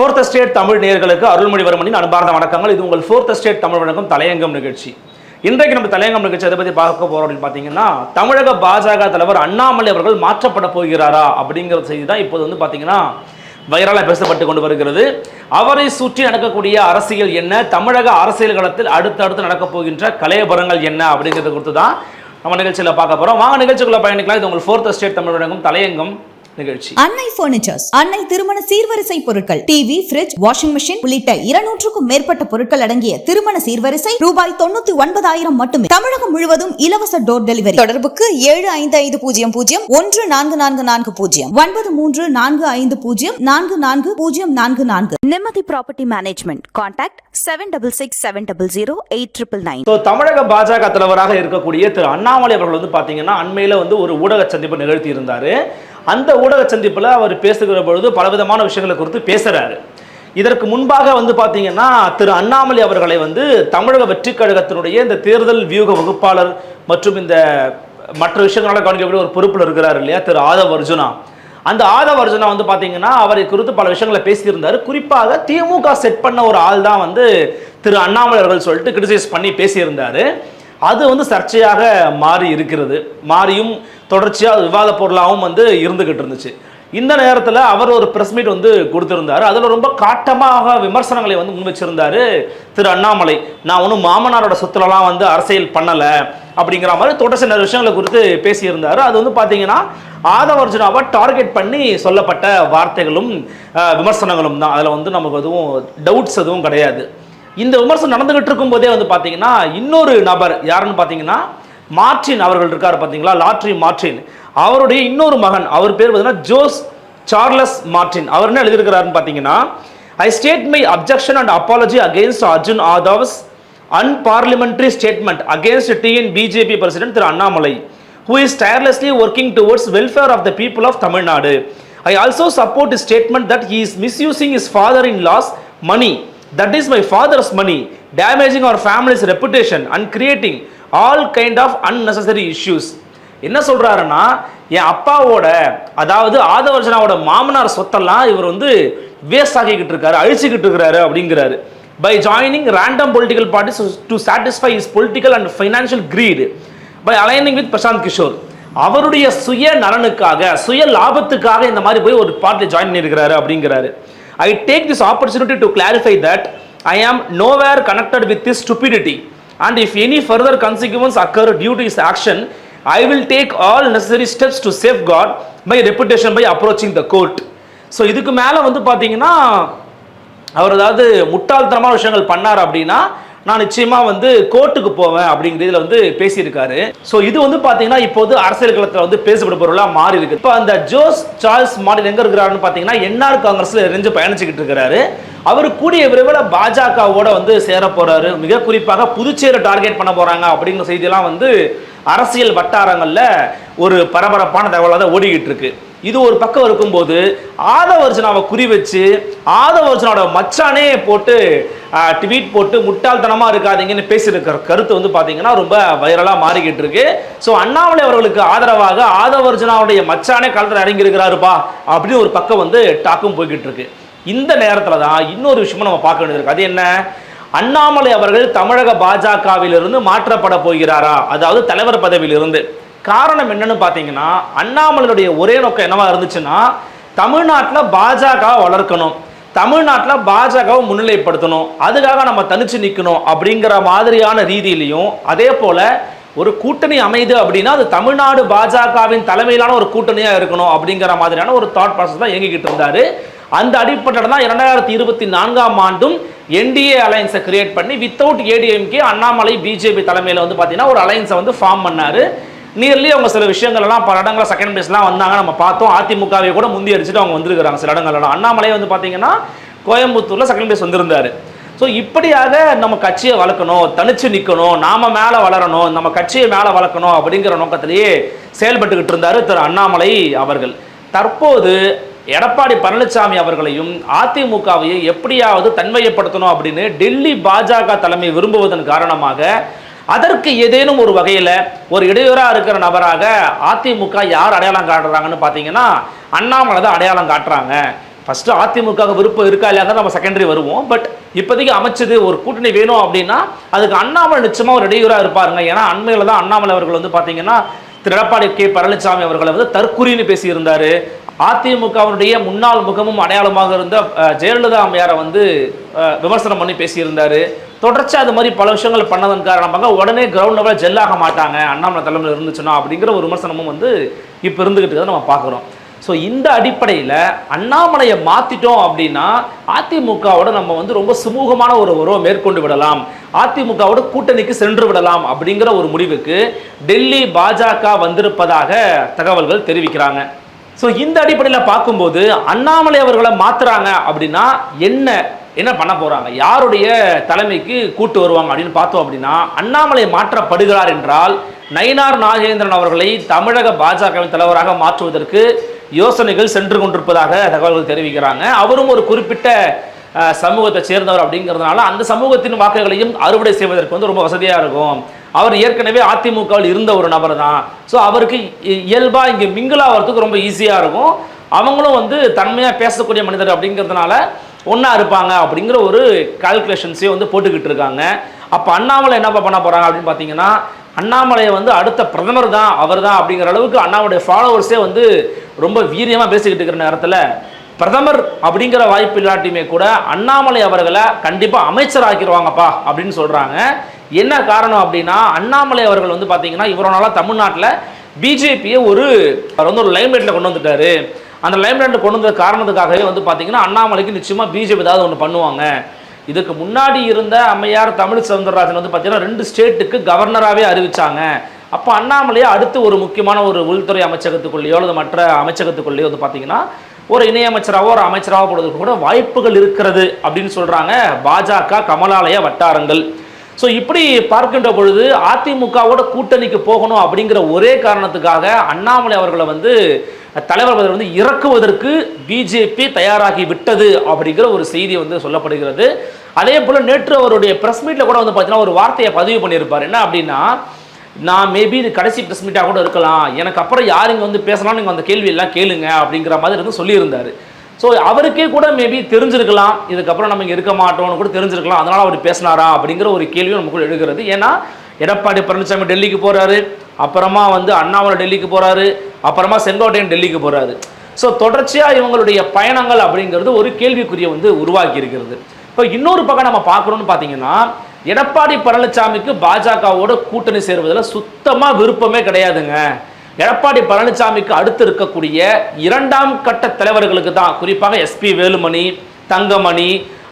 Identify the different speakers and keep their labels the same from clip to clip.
Speaker 1: Fourth state Tamil நேர்களுக்கு அருள்மொழிவர்மனின் அன்பார்ந்த வணக்கங்கள். இது உங்கள் ஃபோர்த் ஸ்டேட் தமிழ் வணக்கம் தலையங்கம் நிகழ்ச்சி. இன்றைக்கு நம்ம தலையங்கம் நிகழ்ச்சி அதை பற்றி பார்க்க போகிறோம் அப்படின்னு பார்த்தீங்கன்னா தமிழக பாஜக தலைவர் அண்ணாமலை அவர்கள் மாற்றப்பட போகிறாரா அப்படிங்கிற செய்தி தான் இப்போது வந்து பார்த்தீங்கன்னா வைரலாக பேசப்பட்டு கொண்டு வருகிறது. அவரை சுற்றி நடக்கக்கூடிய அரசியல் என்ன? தமிழக அரசியல் களத்தில் அடுத்தடுத்து நடக்கப் போகின்ற கலையபரங்கள் என்ன அப்படிங்கிறது குறித்து தான் நம்ம நிகழ்ச்சியில் பார்க்க போகிறோம் வாங்க நிகழ்ச்சிக்குள்ளே பயணிக்கலாம். இது உங்கள் ஃபோர்த் ஸ்டேட் தமிழ் வழங்கும் தலையங்கம். நிகழ்ச்சி.
Speaker 2: அன்னை பர்னிச்சர்ஸ் அன்னை திருமண சீர்வரிசை பொருட்கள் டிவி ஃபிரிட்ஜ் வாஷிங் மெஷின் உள்ளிட்ட இருநூற்றுக்கும் மேற்பட்ட பொருட்கள் அடங்கிய திருமண சீர்வரிசை ரூபாய் தொண்ணூத்தி ஒன்பதாயிரம் மட்டுமே. தமிழகம் முழுவதும் இலவச டோர் டெலிவரி தொடர்புக்கு ஏழு ஐந்து ஐந்து பூஜ்ஜியம் பூஜ்ஜியம் ஒன்று நான்கு நான்கு நான்கு பூஜ்ஜியம் ஒன்பது மூன்று நான்கு ஐந்து பூஜ்ஜியம் நான்கு நான்கு பூஜ்ஜியம் நான்கு நான்கு. Nimmathi property management contact seven double six seven double zero eight triple nine
Speaker 1: தமிழக பாஜக தலைவராக இருக்கக்கூடிய திரு அண்ணாமலை அவர்கள் வந்து பார்த்தீங்கன்னா அண்மையில் வந்து ஒரு ஊடக சந்திப்பு நிகழ்த்தி இருந்தார் அந்த ஊடக சந்திப்பில் அவர் பேசுகிற பொழுது பலவிதமான விஷயங்களை குறித்து பேசுகிறாரு இதற்கு முன்பாக வந்து பார்த்தீங்கன்னா திரு அண்ணாமலை அவர்களை வந்து தமிழக வெற்றி கழகத்தினுடைய இந்த தேர்தல் வியூக வகுப்பாளர் மற்றும் இந்த மற்ற விஷயங்களால் கவனிக்கக்கூடிய ஒரு பொறுப்பில் இருக்கிறார் இல்லையா திரு ஆதவ் அர்ஜுனா. அந்த ஆதவ் அர்ஜுனா வந்து பார்த்தீங்கன்னா அவரை குறித்து பல விஷயங்களை பேசியிருந்தார். குறிப்பாக திமுக செட் பண்ண ஒரு ஆள் தான் வந்து திரு அண்ணாமலை அவர்கள் சொல்லிட்டு கிரிட்டிசைஸ் பண்ணி பேசியிருந்தார். அது வந்து சர்ச்சையாக மாறி இருக்கிறது. மாறியும் தொடர்ச்சியாக விவாத பொருளாகவும் வந்து இருந்துகிட்டு இருந்துச்சு. இந்த நேரத்தில் அவர் ஒரு ப்ரெஸ் மீட் வந்து கொடுத்திருந்தார். அதில் ரொம்ப காட்டமாக விமர்சனங்களை வந்து முன் வச்சிருந்தார் திரு அண்ணாமலை. நான் ஒன்றும் மாமனாரோட சொத்துலலாம் வந்து அரசியல் பண்ணலை அப்படிங்கிற மாதிரி தொடர்ச்சி நிறைய விஷயங்களை குறித்து பேசியிருந்தார். அது வந்து பார்த்தீங்கன்னா ஆதவர்ஜுனாவை டார்கெட் பண்ணி சொல்லப்பட்ட வார்த்தைகளும் விமர்சனங்களும் தான். அதில் வந்து நமக்கு எதுவும் டவுட்ஸ் எதுவும் கிடையாது. இந்த விமர்சனம் நடந்துகிட்டு இருக்கும்போதே வந்து பார்த்தீங்கன்னா இன்னொரு நபர் யாருன்னு பார்த்தீங்கன்னா மார்டின் அவர்கள் இருக்கார் பார்த்தீங்களா லாட்ரி மார்டின். அவருடைய இன்னொரு மகன் அவர் பேர் பார்த்தீங்கன்னா ஜோஸ் சார்லஸ் மார்டின். அவர் என்ன எழுதியிருக்கிறாருன்னு பார்த்தீங்கன்னா I state my objection and apology against Arjun Aadhav's unparliamentary statement against TN BJP president Thiru Annamalai who is tirelessly working towards welfare of the people of Tamil Nadu I also support statement that he is misusing is father in law's money. That is my father's money damaging our family's reputation and creating all kind of unnecessary issues என்ன சொல்கிறாருன்னா என் அப்பாவோட அதாவது ஆதவர்ஜனாவோட மாமனார் சொத்தெல்லாம் இவர் வந்து waste ஆகிக்கிட்டு இருக்காரு அழிச்சுக்கிட்டு இருக்கிறாரு அப்படிங்கிறாரு. By joining random political parties to satisfy is political and financial greed by aligning with Prashant Kishor அவருடைய சுய நலனுக்காக சுய லாபத்துக்காக இந்த மாதிரி போய் ஒரு பார்ட்டியில் ஜாயின் பண்ணியிருக்கிறாரு அப்படிங்கிறாரு. I take this opportunity to clarify that I am nowhere connected with this stupidity and if any further consequence occur due to is action I will take all necessary steps to safeguard my reputation by approaching the court so இதுக்கு மேலே வந்து பார்த்தீங்கன்னா அவர் ஏதாவது முட்டாள்தனமான விஷயங்கள் பண்ணார் அப்படின்னா நான் நிச்சயமா வந்து கோர்ட்டுக்கு போவேன் அப்படிங்கிறதுல வந்து பேசியிருக்காரு. ஸோ இது வந்து பார்த்தீங்கன்னா இப்போது அரசியல் களத்தில் வந்து பேசப்பட பொருளாக மாறி இருக்கு. இப்போ அந்த ஜோஸ் சார்ல்ஸ் மாடல் எங்க இருக்கிறாருன்னு பார்த்தீங்கன்னா என்ஆர் காங்கிரஸ்ல இருந்து பயணிச்சுக்கிட்டு இருக்கிறாரு. அவர் கூடிய விரைவில் பாஜகவோட வந்து சேர போறாரு. மிக குறிப்பாக புதுச்சேரி டார்கெட் பண்ண போறாங்க அப்படிங்கிற செய்தியெல்லாம் வந்து அரசியல் வட்டாரங்களில் ஒரு பரபரப்பான தகவலாக தான் ஓடிக்கிட்டு இருக்கு. இது ஒரு பக்கம் இருக்கும்போது ஆதவர்ஜனாவை குறி வச்சு ஆதவர்ஜனோட மச்சானே போட்டு ட்வீட் போட்டு முட்டாள்தனமாக இருக்காதீங்கன்னு பேசியிருக்கிற கருத்து வந்து பார்த்தீங்கன்னா ரொம்ப வைரலாக மாறிக்கிட்டு இருக்கு. ஸோ அண்ணாமலை அவர்களுக்கு ஆதரவாக ஆதவர்ஜனாவுடைய மச்சானே களத்தில் இறங்கியிருக்கிறாருப்பா அப்படின்னு ஒரு பக்கம் வந்து டாக்கும் போய்கிட்டு இருக்கு. இந்த நேரத்தில் தான் இன்னொரு விஷயமும் நம்ம பார்க்க வேண்டியது இருக்கு. அது என்ன? அண்ணாமலை அவர்கள் தமிழக பாஜகவிலிருந்து மாற்றப்பட போகிறாரா? அதாவது தலைவர் பதவியிலிருந்து. காரணம் என்னன்னு பார்த்தீங்கன்னா அண்ணாமலையுடைய ஒரே நோக்கம் என்னவா இருந்துச்சுன்னா தமிழ்நாட்டில் பாஜக வளர்க்கணும். தமிழ்நாட்டில் பாஜகவை முன்னிலைப்படுத்தணும். அதுக்காக நம்ம தனிச்சு நிற்கணும் அப்படிங்கிற மாதிரியான ரீதியிலையும் அதே போல ஒரு கூட்டணி அமைது அப்படின்னா அது தமிழ்நாடு பாஜகவின் தலைமையிலான ஒரு கூட்டணியாக இருக்கணும் அப்படிங்கிற மாதிரியான ஒரு தாட் ப்ராசஸ் தான் இயங்கிக்கிட்டு இருந்தாரு. அந்த அடிப்படையில் தான் இரண்டாயிரத்தி இருபத்தி நான்காம் ஆண்டும் என்டிஏ அலையன்ஸை கிரியேட் பண்ணி வித்தவுட் ஏடிஎம்கே அண்ணாமலை பிஜேபி தலைமையில் வந்து பார்த்தீங்கன்னா ஒரு அலையன்ஸை வந்து ஃபார்ம் பண்ணாரு. நியர்லி அவங்க சில விஷயங்கள்லாம் பல இடங்கள செகண்ட் பிளேஸ்லாம் வந்தாங்க. நம்ம பார்த்தோம். அதிமுகவை கூட முந்தி அடிச்சுட்டு அவங்க வந்திருக்கிறாங்க சில இடங்கள்லாம். அண்ணாமலை வந்து பார்த்தீங்கன்னா கோயம்புத்தூரில் செகண்ட் பிளேஸ் வந்திருந்தாரு. ஸோ இப்படியாக நம்ம கட்சியை வளர்க்கணும் தனிச்சு நிற்கணும் நாம மேலே வளரணும் நம்ம கட்சியை மேலே வளர்க்கணும் அப்படிங்கிற நோக்கத்திலேயே செயல்பட்டுக்கிட்டு இருந்தார் திரு அண்ணாமலை அவர்கள். தற்போது எடப்பாடி பழனிசாமி அவர்களையும் அதிமுகவையும் எப்படியாவது தன்மையப்படுத்தணும் அப்படின்னு டெல்லி பாஜக தலைமை விரும்புவதன் காரணமாக அதற்கு ஏதேனும் ஒரு வகையில் ஒரு இடையூறாக இருக்கிற நபராக அதிமுக யார் அடையாளம் காட்டுறாங்கன்னு பார்த்தீங்கன்னா அண்ணாமலை தான் அடையாளம் காட்டுறாங்க. ஃபஸ்ட்டு அதிமுக விருப்பம் இருக்கா இல்லையா நம்ம செகண்டரி வருவோம். பட் இப்போதைக்கு அமைச்சது ஒரு கூட்டணி வேணும் அப்படின்னா அதுக்கு அண்ணாமலை நிச்சயமாக ஒரு இடையூறாக இருப்பாருங்க. ஏன்னா அண்மையில் தான் அண்ணாமலை அவர்கள் வந்து பார்த்தீங்கன்னா திரு எடப்பாடி கே. பழனிசாமி அவர்களை வந்து தற்குறின்னு பேசியிருந்தாரு. அதிமுகவினுடைய முன்னாள் முகமும் அடையாளமாக இருந்த ஜெயலலிதா அம்மையாரை வந்து விமர்சனம் பண்ணி பேசியிருந்தார். தொடர்ச்சி அது மாதிரி பல விஷயங்கள் பண்ணதன் காரணமாக உடனே கிரவுண்ட் லெவலில் ஜெல்லாக மாட்டாங்க. அண்ணாமலை தலைமையில் இருந்துச்சுன்னா அப்படிங்கிற ஒரு விமர்சனமும் வந்து இப்போ இருந்துக்கிட்டு நம்ம பார்க்குறோம். ஸோ இந்த அடிப்படையில் அண்ணாமலையை மாற்றிட்டோம் அப்படின்னா அதிமுகவோட நம்ம வந்து ரொம்ப சுமூகமான ஒரு உறவை மேற்கொண்டு விடலாம். அதிமுகவோட கூட்டணிக்கு சென்று விடலாம் அப்படிங்கிற ஒரு முடிவுக்கு டெல்லி பாஜக வந்திருப்பதாக தகவல்கள் தெரிவிக்கிறாங்க. ஸோ இந்த அடிப்படையில் பார்க்கும்போது அண்ணாமலை அவர்களை மாற்றுறாங்க அப்படின்னா என்ன என்ன பண்ண போகிறாங்க யாருடைய தலைமைக்கு கூட்டு வருவாங்க அப்படின்னு பார்த்தோம் அப்படின்னா அண்ணாமலை மாற்றப்படுகிறார் என்றால் நயினார் நாகேந்திரன் அவர்களை தமிழக பாஜகவின் தலைவராக மாற்றுவதற்கு யோசனைகள் சென்று கொண்டிருப்பதாக தகவல்கள் தெரிவிக்கிறாங்க. அவரும் ஒரு குறிப்பிட்ட சமூகத்தை சேர்ந்தவர் அப்படிங்கிறதுனால அந்த சமூகத்தின் வாக்குகளையும் அறுவடை செய்வதற்கு வந்து ரொம்ப வசதியாக இருக்கும். அவர் ஏற்கனவே அதிமுகவில் இருந்த ஒரு நபர் தான். ஸோ அவருக்கு இ- இங்கே மிங்கிள் ஆகிறதுக்கு ரொம்ப ஈஸியாக இருக்கும். அவங்களும் வந்து தன்மையாக பேசக்கூடிய மனிதர் அப்படிங்கிறதுனால ஒன்றா இருப்பாங்க அப்படிங்கிற ஒரு கால்குலேஷன்ஸையும் வந்து போட்டுக்கிட்டு இருக்காங்க. அப்போ அண்ணாமலை என்ன பண்ண போகிறாங்க அப்படின்னு பார்த்தீங்கன்னா அண்ணாமலையை வந்து அடுத்த பிரதமர் தான் அவர் தான் அப்படிங்கிற அளவுக்கு அண்ணாமலைய ஃபாலோவர்ஸே வந்து ரொம்ப வீரியமாக பேசிக்கிட்டு இருக்கிற நேரத்தில் பிரதமர் அப்படிங்கிற வாய்ப்பு இல்லாட்டியுமே கூட அண்ணாமலை அவர்களை கண்டிப்பாக அமைச்சர் ஆக்கிடுவாங்கப்பா அப்படின்னு சொல்கிறாங்க என்ன காரணம் அப்படின்னா அண்ணாமலை அவர்கள் வந்து பார்த்தீங்கன்னா இவ்வளோ நாளாக தமிழ்நாட்டில் பிஜேபியை ஒரு அவர் வந்து ஒரு லைம்லைட்டில் கொண்டு வந்துட்டாரு. அந்த லைம்லைட்டில் கொண்டு வந்த காரணத்துக்காகவே வந்து பார்த்தீங்கன்னா அண்ணாமலைக்கு நிச்சயமாக பிஜேபி ஏதாவது ஒன்று பண்ணுவாங்க. இதுக்கு முன்னாடி இருந்த அம்மையார் தமிழ் சவுந்தரராஜன் வந்து பார்த்தீங்கன்னா ரெண்டு ஸ்டேட்டுக்கு கவர்னராகவே அறிவிச்சாங்க. அப்போ அண்ணாமலையை அடுத்து ஒரு முக்கியமான ஒரு உள்துறை அமைச்சகத்துக்குள்ளேயோ அல்லது மற்ற அமைச்சகத்துக்குள்ளேயோ வந்து பார்த்தீங்கன்னா ஒரு இணையமைச்சராகவோ ஒரு அமைச்சராகவோ போடுறதுக்கு கூட வாய்ப்புகள் இருக்கிறது அப்படின்னு சொல்கிறாங்க பாஜக கமலாலய வட்டாரங்கள். ஸோ இப்படி பார்க்கின்ற பொழுது அதிமுகவோட கூட்டணிக்கு போகணும் அப்படிங்கிற ஒரே காரணத்துக்காக அண்ணாமலை அவர்களை வந்து தலைவர் பதவி வந்து இறக்குவதற்கு பிஜேபி தயாராகி விட்டது அப்படிங்கிற ஒரு செய்தி வந்து சொல்லப்படுகிறது. அதே போல் நேற்று அவருடைய ப்ரெஸ் மீட்டில் கூட வந்து பார்த்தீங்கன்னா ஒரு வார்த்தையை பதிவு பண்ணியிருப்பார். என்ன அப்படின்னா நான் மேபி இது கடைசி ப்ரெஸ் மீட்டாக கூட இருக்கலாம். எனக்கு அப்புறம் யார் இங்கே வந்து பேசலாம் நீங்கள் அந்த கேள்வி எல்லாம் கேளுங்க அப்படிங்கிற மாதிரி வந்து சொல்லியிருந்தார். ஸோ அவருக்கே கூட மேபி தெரிஞ்சிருக்கலாம். இதுக்கப்புறம் நம்ம இங்கே இருக்க மாட்டோம்னு கூட தெரிஞ்சிருக்கலாம். அதனால் அவர் பேசினாரா அப்படிங்கிற ஒரு கேள்வியும் நமக்குள்ள எழுகிறது. ஏன்னா எடப்பாடி பழனிசாமி டெல்லிக்கு போகிறாரு அப்புறமா வந்து அண்ணாமலை டெல்லிக்கு போகிறாரு அப்புறமா செங்கோட்டையன் டெல்லிக்கு போகிறாரு ஸோ தொடர்ச்சியாக இவங்களுடைய பயணங்கள் அப்படிங்கிறது ஒரு கேள்விக்குரிய வந்து உருவாக்கி இருக்கிறது. இப்போ இன்னொரு பக்கம் நம்ம பார்க்குறோன்னு பார்த்தீங்கன்னா எடப்பாடி பழனிசாமிக்கு பாஜகவோட கூட்டணி சேருவதில் சுத்தமாக விருப்பமே கிடையாதுங்க. எடப்பாடி பழனிசாமிக்கு அடுத்து இருக்கக்கூடிய இரண்டாம் கட்ட தலைவர்களுக்கு தான் குறிப்பாக எஸ்பி வேலுமணி தங்கமணி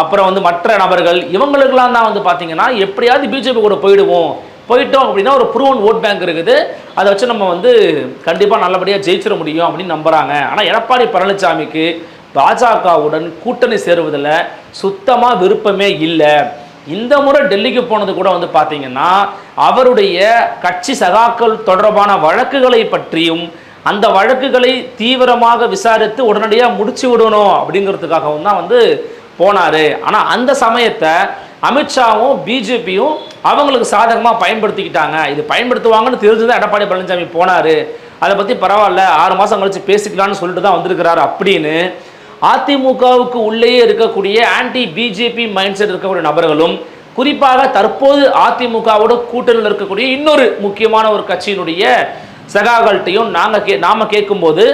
Speaker 1: அப்புறம் வந்து மற்ற நபர்கள் இவங்களுக்கெல்லாம் தான் வந்து பார்த்தீங்கன்னா எப்படியாவது பிஜேபி கூட போயிடுவோம். போயிட்டோம் அப்படின்னா ஒரு ப்ரூவன் ஓட் பேங்க் இருக்குது. அதை வச்சு நம்ம வந்து கண்டிப்பாக நல்லபடியாக ஜெயிச்சிட முடியும் அப்படின்னு நம்புகிறாங்க ஆனால் எடப்பாடி பழனிசாமிக்கு பாஜகவுடன் கூட்டணி சேருவதில் சுத்தமாக விருப்பமே இல்லை. இந்த முறை டெல்லிக்கு போனது கூட வந்து பார்த்தீங்கன்னா அவருடைய கட்சி சகாக்கள் தொடர்பான வழக்குகளை பற்றியும் அந்த வழக்குகளை தீவிரமாக விசாரித்து உடனடியாக முடிச்சு விடணும் அப்படிங்கிறதுக்காகவும் தான் வந்து போனார். ஆனால் அந்த சமயத்தை அமித்ஷாவும் பிஜேபியும் அவங்களுக்கு சாதகமாக பயன்படுத்திக்கிட்டாங்க. இது பயன்படுத்துவாங்கன்னு தெரிஞ்சுதான் எடப்பாடி பழனிசாமி போனார். அதை பற்றி பரவாயில்ல ஆறு மாதம் கழிச்சு பேசிக்கலாம்னு சொல்லிட்டு தான் வந்திருக்கிறாரு அப்படின்னு. அதிமுகவுக்கு உள்ளேயே இருக்கக்கூடிய ஆன்டி பிஜேபி மைண்ட் செட் இருக்கக்கூடிய நபர்களும் குறிப்பாக தற்போது அதிமுகவோட கூட்டணியில் இருக்கக்கூடிய இன்னொரு முக்கியமான ஒரு கட்சியினுடைய சகாக்கள்கிட்டையும் நாங்கள் கே நாம் கேட்கும்போது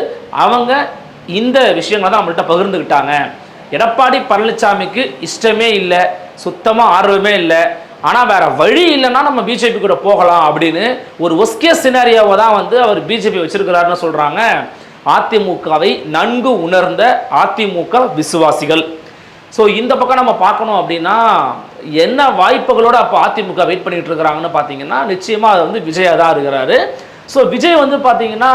Speaker 1: அவங்க இந்த விஷயங்களை தான் நம்மள்கிட்ட பகிர்ந்துக்கிட்டாங்க எடப்பாடி பழனிசாமிக்கு இஷ்டமே இல்லை. சுத்தமாக ஆர்வமே இல்லை. ஆனால் வேற வழி இல்லைன்னா நம்ம பிஜேபி கூட போகலாம் அப்படின்னு ஒரு ஒஸ்கே சினாரியாவை தான் வந்து அவர் பிஜேபி வச்சிருக்கிறாருன்னு சொல்கிறாங்க அதிமுகவை நன்கு உணர்ந்த அதிமுக விசுவாசிகள். ஸோ இந்த பக்கம் நம்ம பார்க்கணும் அப்படின்னா என்ன வாய்ப்புகளோடு அப்போ அதிமுக வெயிட் பண்ணிட்டு இருக்கிறாங்கன்னு பார்த்தீங்கன்னா நிச்சயமாக அது வந்து விஜயா தான் இருக்கிறாரு. ஸோ விஜய் வந்து பார்த்தீங்கன்னா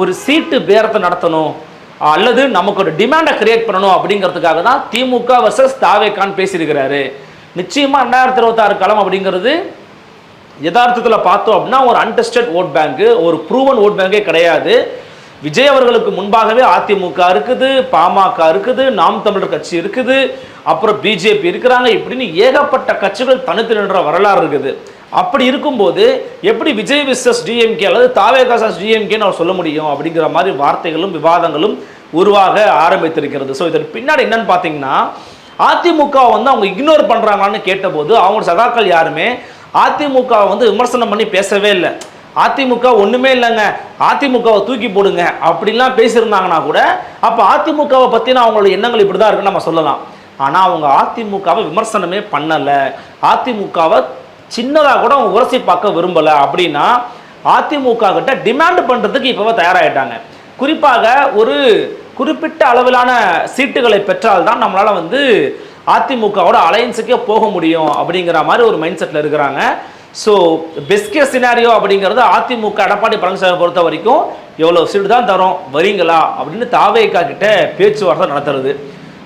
Speaker 1: ஒரு சீட்டு பேரத்தை நடத்தணும். அல்லது நமக்கு ஒரு டிமாண்டை கிரியேட் பண்ணணும் அப்படிங்கிறதுக்காக தான் திமுக வர்சஸ் தாவேக்கான் பேசியிருக்கிறாரு. நிச்சயமாக ரெண்டாயிரத்தி இருபத்தாறு களம் அப்படிங்கிறது யதார்த்தத்தில் பார்த்தோம் அப்படின்னா ஒரு அன்டெஸ்டட் ஓட் பேங்க்கு ஒரு ப்ரூவன் ஓட் பேங்கே கிடையாது. விஜய் அவர்களுக்கு முன்பாகவே அதிமுக இருக்குது பாமக இருக்குது நாம் தமிழர் கட்சி இருக்குது அப்புறம் பிஜேபி இருக்கிறாங்க. இப்படின்னு ஏகப்பட்ட கட்சிகள் தனித்து நின்ற வரலாறு இருக்குது. அப்படி இருக்கும்போது எப்படி விஜய் விசஸ் டிஎம்கே அல்லது தாவேகாசாஸ் டிஎம்கேன்னு அவர் சொல்ல முடியும் அப்படிங்கிற மாதிரி வார்த்தைகளும் விவாதங்களும் உருவாக ஆரம்பித்திருக்கிறது. ஸோ இதன் பின்னாடி என்னன்னு பார்த்தீங்கன்னா அதிமுக வந்து அவங்க இக்னோர் பண்ணுறாங்களான்னு கேட்டபோது அவங்க சகாக்கள் யாருமே அதிமுக வந்து விமர்சனம் பண்ணி பேசவே இல்லை. அதிமுக ஒன்றுமே இல்லைங்க. அதிமுகவை தூக்கி போடுங்க அப்படிலாம் பேசியிருந்தாங்கன்னா கூட அப்போ அதிமுகவை பற்றின அவங்களோட எண்ணங்கள் இப்படி தான் இருக்குன்னு நம்ம சொல்லலாம். ஆனால் அவங்க அதிமுகவை விமர்சனமே பண்ணலை. அதிமுகவை சின்னதாக கூட அவங்க உரசி பார்க்க விரும்பலை அப்படின்னா அதிமுக கிட்ட டிமாண்ட் பண்ணுறதுக்கு இப்போவே தயாராகிட்டாங்க குறிப்பாக ஒரு குறிப்பிட்ட அளவிலான சீட்டுகளை பெற்றால்தான் நம்மளால் வந்து அதிமுகவோட அலையன்ஸுக்கே போக முடியும் அப்படிங்கிற மாதிரி ஒரு மைண்ட் செட்டில் இருக்கிறாங்க. ஸோ பெஸ்கே சினாரியோ அப்படிங்கிறது அதிமுக எடப்பாடி பழனிசாமி பொறுத்த வரைக்கும் எவ்வளோ சீட்டு தான் தரும் வரீங்களா அப்படின்னு தாவேக்கா கிட்ட பேச்சுவார்த்தை நடத்துறது.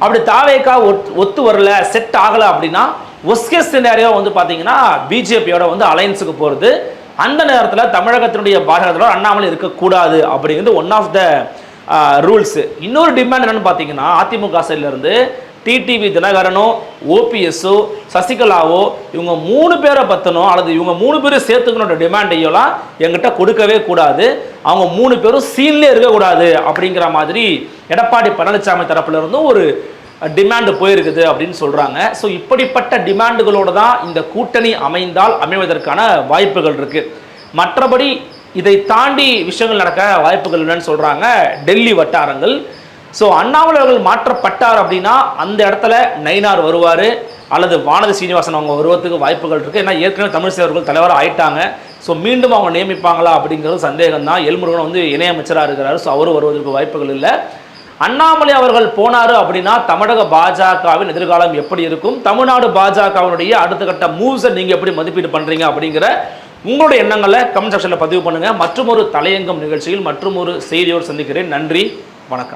Speaker 1: அப்படி தாவேக்கா ஒத்து வரல செட் ஆகலை அப்படின்னா ஒஸ்கே சினாரியோ வந்து பார்த்தீங்கன்னா பிஜேபியோட வந்து அலையன்ஸுக்கு போகிறது அந்த நேரத்தில் தமிழகத்தினுடைய பாஜகத்தோட அண்ணாமலை இருக்கக்கூடாது அப்படிங்கிறது ஒன் ஆஃப் த ரூல்ஸு இன்னொரு டிமாண்ட் என்னன்னு பார்த்தீங்கன்னா அதிமுக சைட்லேருந்து டிடிவி தினகரனோ ஓபிஎஸ்ஸோ சசிகலாவோ இவங்க மூணு பேரை பற்றணும் அல்லது இவங்க மூணு பேரும் சேர்த்துக்கணுன்ற டிமாண்டையெல்லாம் எங்கிட்ட கொடுக்கவே கூடாது. அவங்க மூணு பேரும் சீன்லேயே இருக்கக்கூடாது அப்படிங்கிற மாதிரி எடப்பாடி பழனிசாமி தரப்புலேருந்தும் ஒரு டிமாண்டு போயிருக்குது அப்படின்னு சொல்கிறாங்க ஸோ இப்படிப்பட்ட டிமாண்டுகளோடு தான் இந்த கூட்டணி அமைந்தால் அமைவதற்கான வாய்ப்புகள் இருக்குது மற்றபடி இதை தாண்டி விஷயங்கள் நடக்க வாய்ப்புகள் இல்லைன்னு சொல்கிறாங்க டெல்லி வட்டாரங்கள். ஸோ அண்ணாமலை அவர்கள் மாற்றப்பட்டார் அப்படின்னா அந்த இடத்துல நயினார் வருவார் அல்லது வானதி சீனிவாசன் அவங்க வருவதற்கு வாய்ப்புகள் இருக்குது ஏன்னா ஏற்கனவே தமிழிசை அவர்கள் தலைவராக ஆயிட்டாங்க. ஸோ மீண்டும் அவங்க நியமிப்பாங்களா அப்படிங்கிறது சந்தேகம் தான் எல்முருகன் வந்து இணையமைச்சராக இருக்கிறாரு. ஸோ அவரும் வருவதற்கு வாய்ப்புகள் இல்லை. அண்ணாமலை அவர்கள் போனாரு அப்படின்னா தமிழக பாஜகவின் எதிர்காலம் எப்படி இருக்கும்? தமிழ்நாடு பாஜகவினுடைய அடுத்த கட்ட மூவ்ஸை நீங்க எப்படி மதிப்பீடு பண்றீங்க அப்படிங்கிற உங்களுடைய எண்ணங்களை கமெண்ட் செக்ஷன்ல பதிவு பண்ணுங்க. மற்றும் ஒரு தலையங்கம் நிகழ்ச்சியில் மற்றும் ஒரு செய்தியோடு சந்திக்கிறேன். நன்றி. வணக்கம்.